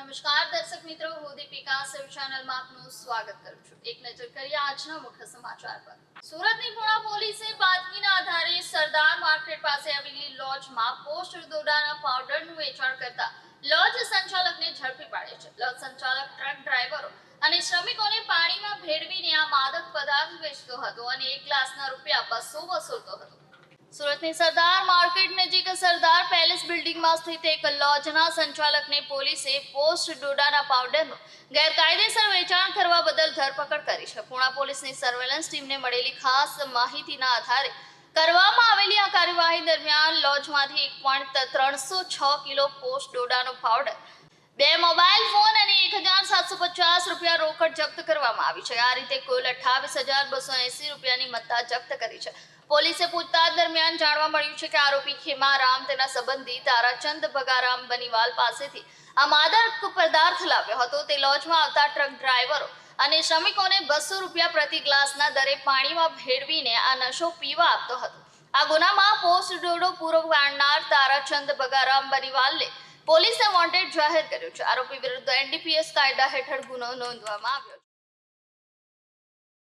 નમસ્કાર, દર્શક મિત્રો, હું દીપિકા સર્વ ચેનલમાં આપનું સ્વાગત કરું છું. એક નજર કરીએ આજના મુખ્ય સમાચાર પર. સુરતની પુણા પોલીસે બાતમીના આધારે સરદાર માર્કેટ પાસે આવેલી લોજમાં પોસ્ટ દોડાના પાવડરનું વેચાણ કરતા લોજ સંચાલકને ઝડપી પાડે છે. લોજ સંચાલક, ટ્રક ડ્રાઈવરો અને શ્રમિકોને પાણીમાં ભેળવીને આ માદક પદાર્થ વેચતો હતો અને એક ગ્લાસના રૂપિયા બસો વસૂલતો હતો. સુરતની સરદાર માર્કેટ નજીક સરદાર પેલેસ બિલ્ડિંગમાં સ્થિત એક લોજના સંચાલકને પોલીસે પોસ્ટ ડોડાના પાવડરનું ગેરકાયદેસર વેચાણ કરવા બદલ ધરપકડ કરી છે. પૂણા પોલીસની સર્વેલન્સ ટીમને મળેલી ખાસ માહિતીના આધારે કરવામાં આવેલી આ કાર્યવાહી દરમિયાન લોજમાંથી એક પોઈન્ટ ત્રણસો છ કિલો પોસ્ટ ડોડાનો પાવડર, બે મોબાઈલ ફોન અને એક હજાર સાતસો પચાસ રૂપિયા રોકડ જપ્ત કરવામાં આવી છે. આ રીતે કુલ અઠ્ઠાવીસ હજાર બસો એસી રૂપિયાની મત્તા જપ્ત કરી છે. પોલીસે પૂછતાછ દરમિયાન જાણવા મળ્યું છે કે આરોપી ખેમારામ તેના સંબંધી તારાચંદ ભગારામ બનીવાલ પાસેથી આ માદક પદાર્થ લાવ્યો હતો. તે લોજમાં આવતા ટ્રક ડ્રાઈવરો અને શ્રમિકોને બસો રૂપિયા પ્રતિ ગ્લાસના દરે પાણીમાં ભેળવીને આ નશો પીવા આપતો હતો. આ ગુનામાં પોસ્ટ ડોડો પૂરો પાડનાર તારાચંદ બગારામ બનીવાલને પોલીસે વોન્ટેડ જાહેર કર્યો છે. આરોપી વિરુદ્ધ એનડીપીએસ કાયદા હેઠળ ગુનો નોંધવામાં આવ્યો છે.